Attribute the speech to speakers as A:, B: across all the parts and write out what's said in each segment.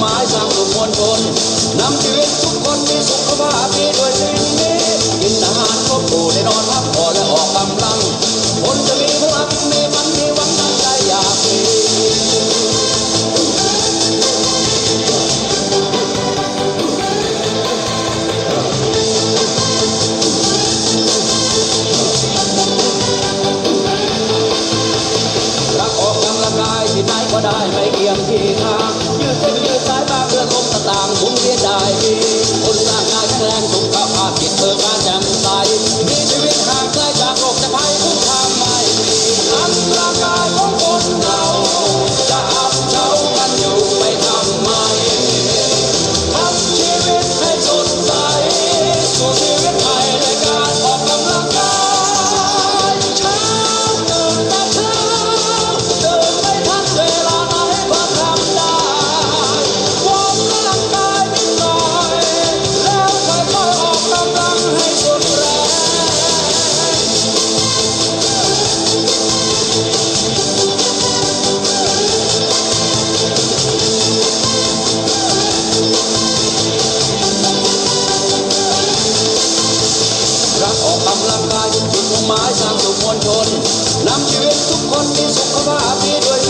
A: หมายสร้างสุขมวลชนนำชีวิตทุกคนมีสุขภาพดีด้วยสิ่งนี้ำลังกายยุบจุดมุ่งหมายสร้างสุขมวลชนนำชีวิตทุกคนมีสุขภาพดีด้วย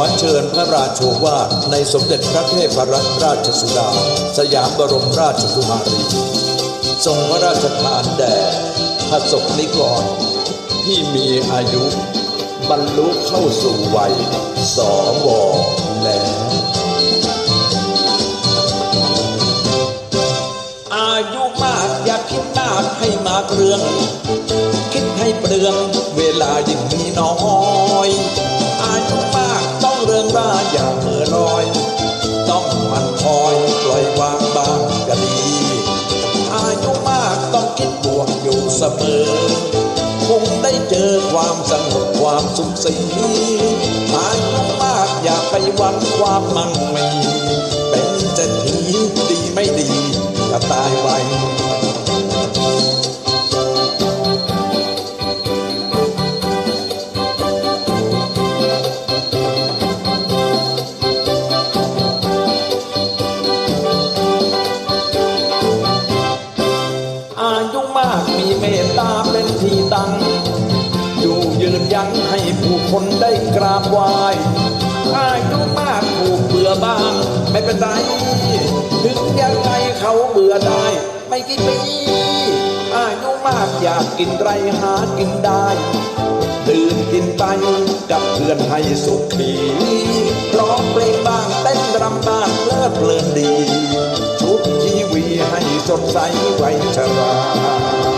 A: ขอ
B: เชิญพระราโชวาทในสมเด็จพระเทพรัตนราชสุดา สยามบรมราชกุมารี ทรงพระราชทานแด่พระสกนิกรที่มีอายุ บรรลุเข้าสู่วัยสวแล้วอายุมากอย่าคิดมากให้มาเปลือง คิดให้เปลือง ลอย ต้องมันคอยปล่อยวางบางก็ดี อายุมากต้องคิดบวกอยู่เสมอ คงได้เจอความสงบความสุขสีอายุมากอย่าไปหวังความมั่งมี คนได้กราบไหว้อายุมากถูกเบื่อบ้าง ไม่เป็นไร ถึงยังไงเขาเบื่อได้ ไม่กี่ปีอายุมากอยากกินไรหากินได้ดื่มกินไปกับเพื่อนให้สุขดีร้องเพลงบ้างเต้นรำบ้างเลิดเพลินดี ชุบชีวีให้สดใสไว้ชรา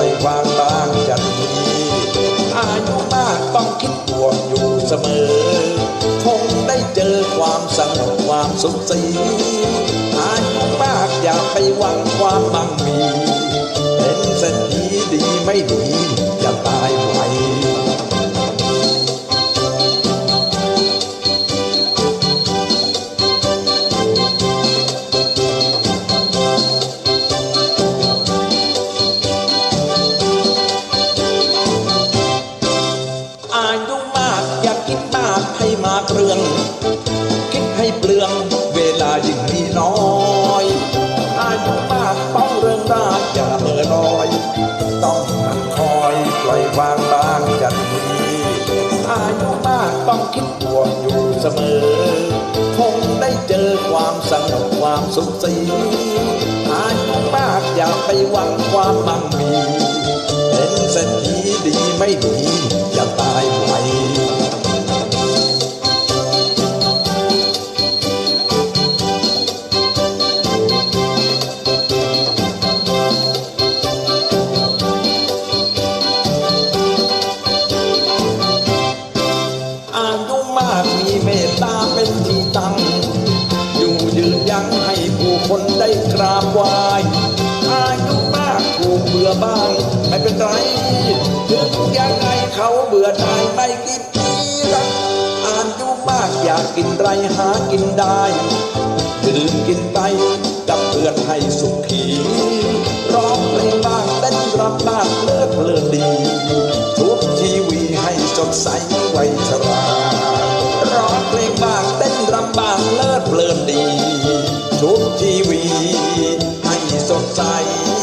B: อยปล่อยวามบางจันทีอายุมากต้องคิดบวกอยู่เสมอ คงได้เจอความสงบความสุขสีอายุมากอย่าไปหวังความมั่งมี เป็นเศรษฐีดีไม่ดี อายุมากอย่าคิดมากให้มาเปลือง คิดให้เปลืองเวลายิ่งมีน้อยอายุมากต้องเรื่องรากอย่าเมื่อลอย ต้องหัดคอยปล่อยวางบ้างจะดีอายุมากต้องคิดบวกอยู่เสมอ คงได้เจอความสงบความสุขสีอายุมากอย่าไปหวังความมั่งมี เป็นเศรษฐีดีไม่ดีอย่า รั้งให้ผู้คนได้กราบไหว้อายุมากผู้เบื่อบ้างไม่เป็นไรถึงยังไงเขาเบื่อได้ไม่กี่ปีรักอายุมากอยากกินไรหากินได้ดื่มกินไปกับเพื่อนให้สุข
C: Oh.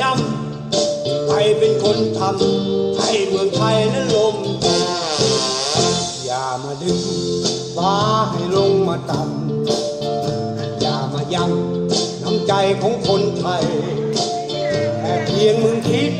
C: ย่ำใครเป็นคนทำให้เมืองไทยนั้นลมอย่ามาดึงฟ้าให้ลงมาต่ำอย่ามายังน้ำใจของคนไทยแค่เพียงมึงคิด